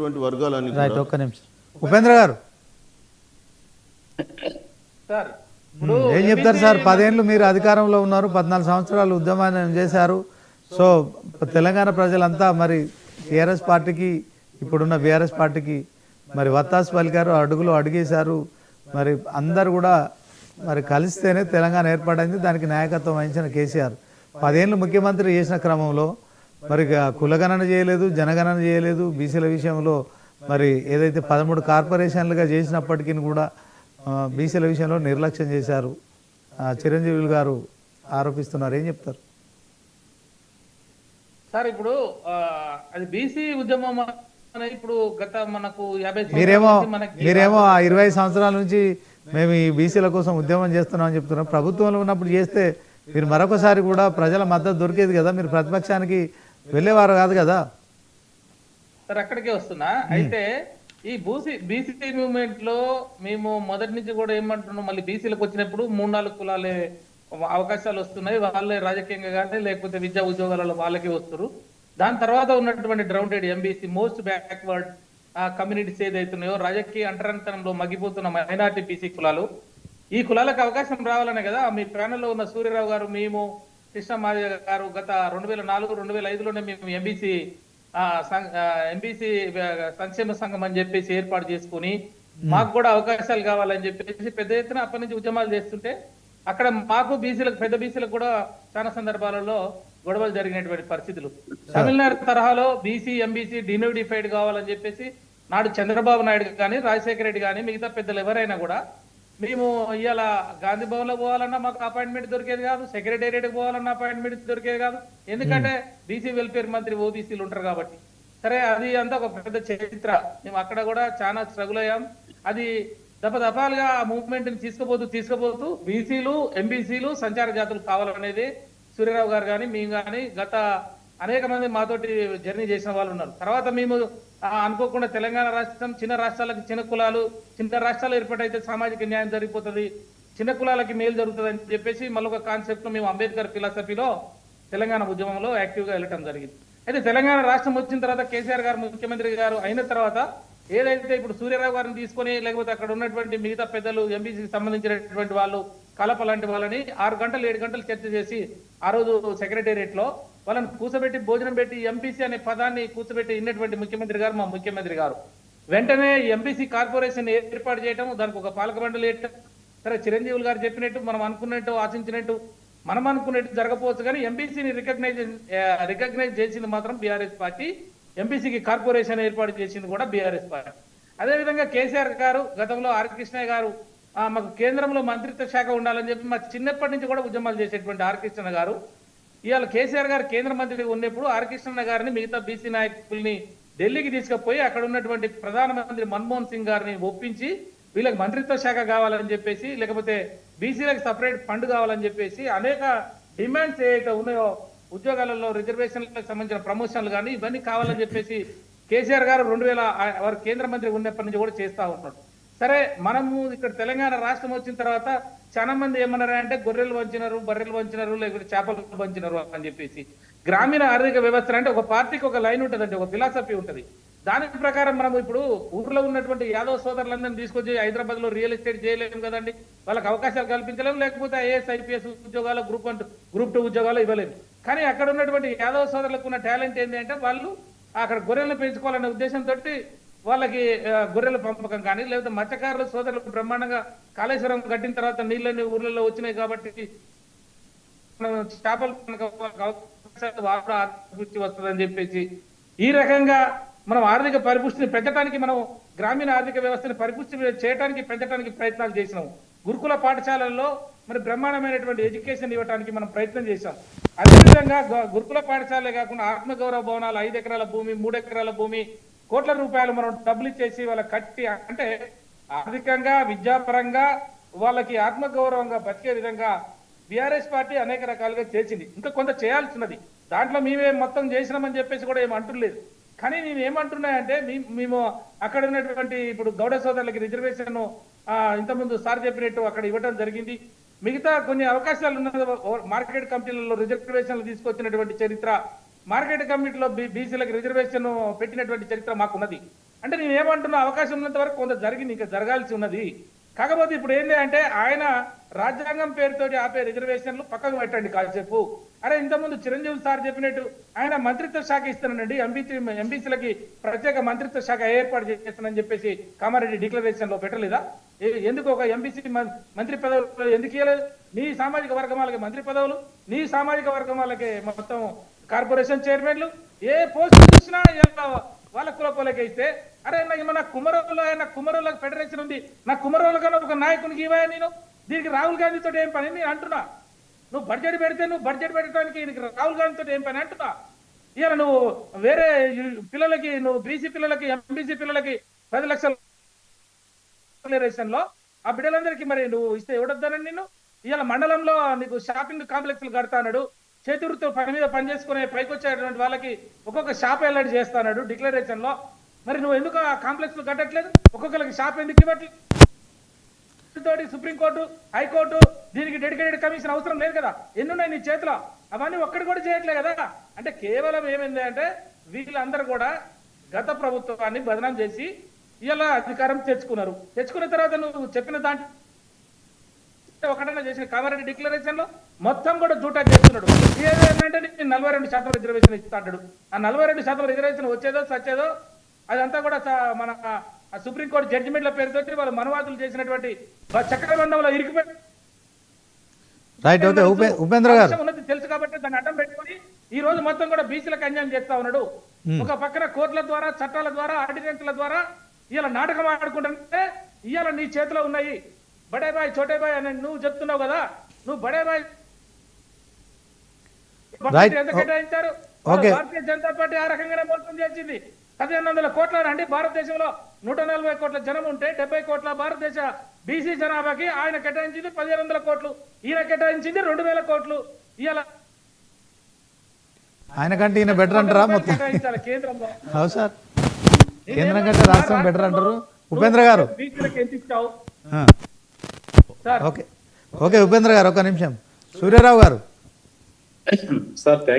ఉన్నటువంటి రైట్ కూడా ఒక్క నిమిషం. ఉపేంద్ర గారు. సార్ ఏం చెప్తారు సార్? పదేళ్ళు మీరు అధికారంలో ఉన్నారు పద్నాలుగు సంవత్సరాలు ఉద్యమాన్ని చేశారు. సో తెలంగాణ ప్రజలంతా మరి టీఆర్ఎస్ పార్టీకి ఇప్పుడున్న బీఆర్ఎస్ పార్టీకి మరి వత్తాసు పలికారు అడుగులు అడిగేశారు. మరి అందరు కూడా మరి కలిస్తేనే తెలంగాణ ఏర్పడింది దానికి నాయకత్వం వహించిన కేసీఆర్. పదేళ్ళు ముఖ్యమంత్రి చేసిన క్రమంలో మరి కులగణన చేయలేదు జనగణన చేయలేదు. బీసీల విషయంలో మరి ఏదైతే పదమూడు కార్పొరేషన్లుగా చేసినప్పటికీ కూడా బీసీల విషయంలో నిర్లక్ష్యం చేశారు. చిరంజీవులు గారు ఆరోపిస్తున్నారు. ఏం చెప్తారు? సార్ ఇప్పుడు అది బీసీ ఉద్యమం ఇప్పుడు గత మనకు యాభై మీరేమో మీరేమో ఆ ఇరవై సంవత్సరాల నుంచి మేము ఈ బీసీల కోసం ఉద్యమం చేస్తున్నామని చెప్తున్నాం ప్రభుత్వంలో ఉన్నప్పుడు చేస్తే మీరు మరొకసారి కూడా ప్రజల మద్దతు దొరికేది కదా? మీరు ప్రతిపక్షానికి వెళ్ళేవారు కాదు కదా? సార్ అక్కడికే వస్తున్నా. అయితే ఈ బూసీ బీసీ మూవ్మెంట్లో మేము మొదటి నుంచి కూడా ఏమంటున్నాం మళ్ళీ బీసీలకు వచ్చినప్పుడు మూడు నాలుగు కులాలే అవకాశాలు వస్తున్నాయి. వాళ్ళే రాజకీయంగా కానీ లేకపోతే విద్యా ఉద్యోగాలలో వాళ్ళకే వస్తారు దాని తర్వాత ఉన్నటువంటి డ్రౌండెడ్ ఎంబీసీ మోస్ట్ బ్యాక్వర్డ్ కమ్యూనిటీస్ ఏదైతున్నాయో రాజకీయ అంటరంతనంలో మగ్గిపోతున్న మైనార్టీ బీసీ కులాలు ఈ కులాలకు అవకాశం రావాలనే కదా. మీ ప్యానెల్లో ఉన్న సూర్యరావు గారు మేము కృష్ణ మాదిగ గారు గత రెండు వేల నాలుగు రెండు వేల ఐదులోనే మేము ఎంబీసీ ఎంబీసీ సంక్షేమ సంఘం అని చెప్పేసి ఏర్పాటు చేసుకుని మాకు కూడా అవకాశాలు కావాలని చెప్పేసి పెద్ద ఎత్తున అప్పటి నుంచి ఉద్యమాలు చేస్తుంటే అక్కడ మాకు బీసీలకు పెద్ద బీసీలకు కూడా చాలా సందర్భాలలో గొడవలు జరిగినటువంటి పరిస్థితులు. తమిళనాడు తరహాలో బీసీ ఎంబీసీ డినోడిఫైడ్ కావాలని చెప్పేసి నాడు చంద్రబాబు నాయుడు కానీ రాజశేఖర రెడ్డి కానీ మిగతా పెద్దలు ఎవరైనా కూడా మేము ఇవాళ గాంధీ భవన్లో పోవాలన్నా మాకు అపాయింట్మెంట్ దొరికేది కాదు సెక్రటేరియట్ పోవాలన్నా అపాయింట్మెంట్ దొరికేది కాదు. ఎందుకంటే బీసీ వెల్ఫేర్ మంత్రి ఓబీసీలు ఉంటారు కాబట్టి. సరే అది అంతా ఒక పెద్ద చరిత్ర. మేము అక్కడ కూడా చాలా స్ట్రగుల్ అయ్యాం. అది దఫ దఫాలుగా ఆ మూవ్మెంట్ని తీసుకుపోతూ తీసుకుపోతూ బీసీలు ఎంబీసీలు సంచార జాతులు కావాలనేది సూర్యరావు గారు కానీ మేము కానీ గత అనేక మంది మాతోటి జర్నీ చేసిన వాళ్ళు ఉన్నారు. తర్వాత మేము అనుకోకుండా తెలంగాణ రాష్ట్రం చిన్న రాష్ట్రాలకు చిన్న కులాలు చిన్న రాష్ట్రాలు ఏర్పాటైతే సామాజిక న్యాయం జరిగిపోతుంది చిన్న కులాలకి మేలు జరుగుతుంది అని చెప్పేసి మళ్ళీ ఒక కాన్సెప్ట్ మేము అంబేద్కర్ ఫిలాసఫీలో తెలంగాణ ఉద్యమంలో యాక్టివ్గా వెళ్ళటం జరిగింది. అయితే తెలంగాణ రాష్ట్రం వచ్చిన తర్వాత కేసీఆర్ గారు ముఖ్యమంత్రి గారు అయిన తర్వాత ఏదైతే ఇప్పుడు సూర్యరావు గారిని తీసుకొని లేకపోతే అక్కడ ఉన్నటువంటి మిగతా పెద్దలు ఎంబీసీకి సంబంధించినటువంటి వాళ్ళు కలప లాంటి వాళ్ళని ఆరు గంటలు ఏడు గంటలు చర్చ చేసి ఆ రోజు సెక్రటేరియట్లో వాళ్ళని కూర్చోబెట్టి భోజనం పెట్టి ఎంపీసీ అనే పదాన్ని కూర్చోబెట్టి ఇన్నటువంటి ముఖ్యమంత్రి గారు మా ముఖ్యమంత్రి గారు. వెంటనే ఎంపీసీ కార్పొరేషన్ ఏర్పాటు చేయటం దానికి ఒక పాలక మండలి వేయటం సరే చిరంజీవులు గారు చెప్పినట్టు మనం అనుకున్నట్టు ఆశించినట్టు మనం అనుకున్నట్టు జరగపోవచ్చు కానీ ఎంపీసీని రికగ్నైజ్ రికగ్నైజ్ చేసింది మాత్రం బీఆర్ఎస్ పార్టీ. ఎంపీసీకి కార్పొరేషన్ ఏర్పాటు చేసింది కూడా బీఆర్ఎస్ పార్టీ. అదేవిధంగా కేసీఆర్ గారు గతంలో ఆర్ కృష్ణయ్య గారు ఆ, మాకు కేంద్రంలో మంత్రిత్వ శాఖ ఉండాలని చెప్పి మా చిన్నప్పటి నుంచి కూడా ఉద్యమాలు చేసేటువంటి ఆర్ కృష్ణ గారు ఇవాళ కేసీఆర్ గారు కేంద్ర మంత్రి ఉన్నప్పుడు ఆర్ గారిని మిగతా బీసీ నాయకుల్ని ఢిల్లీకి తీసుకుపోయి అక్కడ ఉన్నటువంటి ప్రధానమంత్రి మన్మోహన్ సింగ్ గారిని ఒప్పించి వీళ్ళకి మంత్రిత్వ శాఖ కావాలని చెప్పేసి లేకపోతే బీసీలకు సపరేట్ ఫండ్ కావాలని చెప్పేసి అనేక డిమాండ్స్ ఏవైతే ఉన్నాయో ఉద్యోగాలలో రిజర్వేషన్లకు సంబంధించిన ప్రమోషన్లు కానీ ఇవన్నీ కావాలని చెప్పేసి కేసీఆర్ గారు రెండు వేల వారు కేంద్ర మంత్రి ఉన్నప్పటి నుంచి కూడా చేస్తా ఉన్నాడు సరే మనము ఇక్కడ తెలంగాణ రాష్ట్రం వచ్చిన తర్వాత చాలా మంది ఏమన్నారు అంటే గొర్రెలు వంచినారు బర్రెలు వంచినారు లేకపోతే చేపలు వంచినారు అని చెప్పేసి. గ్రామీణ ఆర్థిక వ్యవస్థ అంటే ఒక పార్టీకి ఒక లైన్ ఉంటుందండి ఒక ఫిలాసఫీ ఉంటుంది. దాని ప్రకారం మనం ఇప్పుడు ఊర్లో ఉన్నటువంటి యాదవ్ సోదరులందరినీ తీసుకొచ్చి హైదరాబాద్లో రియల్ ఎస్టేట్ చేయలేము కదండి. వాళ్ళకి అవకాశాలు కల్పించలేము లేకపోతే ఐఏఎస్ ఐపీఎస్ ఉద్యోగాలు గ్రూప్ వన్ గ్రూప్ టూ ఉద్యోగాలు ఇవ్వలేము. కానీ అక్కడ ఉన్నటువంటి యాదవ్ సోదరులకు ఉన్న టాలెంట్ ఏంటి అంటే వాళ్ళు అక్కడ గొర్రెలను పెంచుకోవాలనే ఉద్దేశంతో వాళ్ళకి గొర్రెల పంపకం కానీ లేకపోతే మత్స్యకారుల సోదరులకు బ్రహ్మాండంగా కాళేశ్వరం కట్టిన తర్వాత నీళ్ళని ఊర్లలో వచ్చినాయి కాబట్టి చేపలు అభివృద్ధి వస్తుందని చెప్పేసి ఈ రకంగా మనం ఆర్థిక పరిపుష్టిని పెంచడానికి మనం గ్రామీణ ఆర్థిక వ్యవస్థని పరిపుష్టి చేయడానికి పెంచడానికి ప్రయత్నాలు చేసినాం. గురుకుల పాఠశాలల్లో మరి బ్రహ్మాండమైనటువంటి ఎడ్యుకేషన్ ఇవ్వడానికి మనం ప్రయత్నం చేశాం. అదేవిధంగా గురుకుల పాఠశాలే కాకుండా ఆత్మగౌరవ భవనాలు ఐదు ఎకరాల భూమి మూడు ఎకరాల భూమి కోట్ల రూపాయలు మనం డబ్బులు ఇచ్చేసి వాళ్ళ కట్టి అంటే ఆర్థికంగా విద్యాపరంగా వాళ్ళకి ఆత్మగౌరవంగా బతికే విధంగా బీఆర్ఎస్ పార్టీ అనేక రకాలుగా చేసింది. ఇంకా కొంత చేయాల్సినది. దాంట్లో మేమే మొత్తం చేసినామని చెప్పేసి కూడా ఏం అంటులేదు కానీ నేను ఏమంటున్నాయంటే మేము అక్కడ ఉన్నటువంటి ఇప్పుడు గౌడ సోదరులకి రిజర్వేషన్ ఇంతకుముందు సార్ చెప్పినట్టు అక్కడ ఇవ్వడం జరిగింది. మిగతా కొన్ని అవకాశాలు ఉన్న మార్కెట్ కంపెనీలలో రిజర్వేషన్లు తీసుకొచ్చినటువంటి చరిత్ర మార్కెట్ కమిటీలో బీసీలకు రిజర్వేషన్ పెట్టినటువంటి చరిత్ర మాకున్నది. అంటే నేను ఏమంటున్నా అవకాశం ఉన్నంత వరకు కొంత జరిగింది ఇంకా జరగాల్సి ఉన్నది. కాకపోతే ఇప్పుడు ఏంటి అంటే ఆయన రాజ్యాంగం పేరుతోటి ఆపే రిజర్వేషన్లు పక్కకు పెట్టండి కాసేపు. అరే ఇంతకుముందు చిరంజీవి సార్ చెప్పినట్టు ఆయన మంత్రిత్వ శాఖ ఇస్తానండి ఎంబీసీ ఎంబీసీలకి ప్రత్యేక మంత్రిత్వ శాఖ ఏర్పాటు చేస్తానని చెప్పేసి కామారెడ్డి డిక్లరేషన్లో పెట్టలేదా ఎందుకు ఒక ఎంబీసీ మంత్రి పదవులు ఎందుకు ఇవ్వలేదు నీ సామాజిక వర్గం వాళ్ళకి మంత్రి పదవులు నీ సామాజిక వర్గం వాళ్ళకి మొత్తం కార్పొరేషన్ చైర్మన్లు ఏ పోస్ట్ చూసినా వాళ్ళ కులపోలకి అయితే అరే నాకు మన కుమరోళ్ళు ఆయన కుమరోళ్ళకి ఫెడరేషన్ ఉంది నా కుమరోళ్ళు కన్నా ఒక నాయకునికి ఇవ్వా నేను? దీనికి రాహుల్ గాంధీతో ఏం పని? నేను అంటున్నా. నువ్వు బడ్జెట్ పెడితే నువ్వు బడ్జెట్ పెట్టడానికి దీనికి రాహుల్ గాంధీతో ఏం పని అంటున్నా? ఇలా నువ్వు వేరే పిల్లలకి నువ్వు బీసీ పిల్లలకి ఎంబీసీ పిల్లలకి పది లక్షల లో ఆ బిడ్డలందరికీ మరి నువ్వు ఇస్తే ఎవడొద్దానని నేను ఇవాళ మండలంలో నీకు షాపింగ్ కాంప్లెక్స్లు కడతాడు చేతురుతో పని మీద పని చేసుకునే పైకి వచ్చేటువంటి వాళ్ళకి ఒక్కొక్క షాప్ ఎల్లడి చేస్తాడు డిక్లరేషన్లో మరి నువ్వు ఎందుకు ఆ కాంప్లెక్స్ కట్టట్లేదు? ఒక్కొక్కరికి షాప్ ఎందుకు ఇవ్వట్లేదు తోటి సుప్రీంకోర్టు హైకోర్టు దీనికి డెడికేటెడ్ కమిషన్ అవసరం లేదు కదా. ఎన్నున్నాయి నీ చేతిలో? అవన్నీ ఒక్కడి కూడా చేయట్లే కదా. అంటే కేవలం ఏమైంది అంటే వీళ్ళందరూ కూడా గత ప్రభుత్వాన్ని బదనాం చేసి ఇలా అధికారం తెచ్చుకున్నారు. తెచ్చుకున్న తర్వాత నువ్వు చెప్పిన దాంట్లో ఒకటన్నా చేసిన కామారెడ్డి డిక్లరేషన్లో మొత్తం కూడా జూటా చేస్తున్నాడు. ఏదంటే నేను నలభై రెండు శాతం రిజర్వేషన్ ఇస్తాడు ఆ నలభై రెండు శాతం రిజర్వేషన్ వచ్చేదో సచ్చేదో అదంతా కూడా మన సుప్రీంకోర్టు జడ్జిమెంట్ల పేరుతో వాళ్ళు మనవాదులు చేసినటువంటి చక్రబంధంలో ఇరికిపోయి రైట్ ఓకే ఉపే ఉపేంద్ర గారు. ఉన్నది తెలుసు కాబట్టి దాన్ని అడ్డం పెట్టుకొని ఈ రోజు మొత్తం కూడా బీసీలకు అన్యాయం చేస్తా ఉన్నాడు. ఒక పక్కన కోర్టుల ద్వారా చట్టాల ద్వారా ఆర్డినెన్స్ల ద్వారా ఇవాళ నాటకం ఆడుకుంటుంటే ఇవాళ నీ చేతిలో ఉన్నాయి. బడే బాయ్ చోటే బాయ్ అని నువ్వు చెప్తున్నావు కదా నువ్వు బడే బాయ్. ఎంత కేటాయించారు. భారతీయ జనతా పార్టీ ఆ రకంగానే మోసం చేసింది. పదిహేను వందల కోట్ల అండి భారతదేశంలో నూట నలభై కోట్ల జనం ఉంటే డెబ్బై కోట్ల భారతదేశ బీసీ జనాభాకి ఆయన కేటాయించింది పదిహేను వందల కోట్లు ఈయన కేటాయించింది రెండు వేల కోట్లు. ఇవాళ ఆయన కంటే ఈయన బెటర్ అంటారా? మొత్తం కేంద్రంలో. సార్? కేంద్రం కంటే రాష్ట్రం బెటర్ అంటారు? ఉపేంద్ర గారు. బీసీలకు ఎంత ఇచ్చావు? ఓకే. ఓకే ఉపేంద్ర గారు ఒక నిమిషం. సూర్యారావు గారు. Sir thank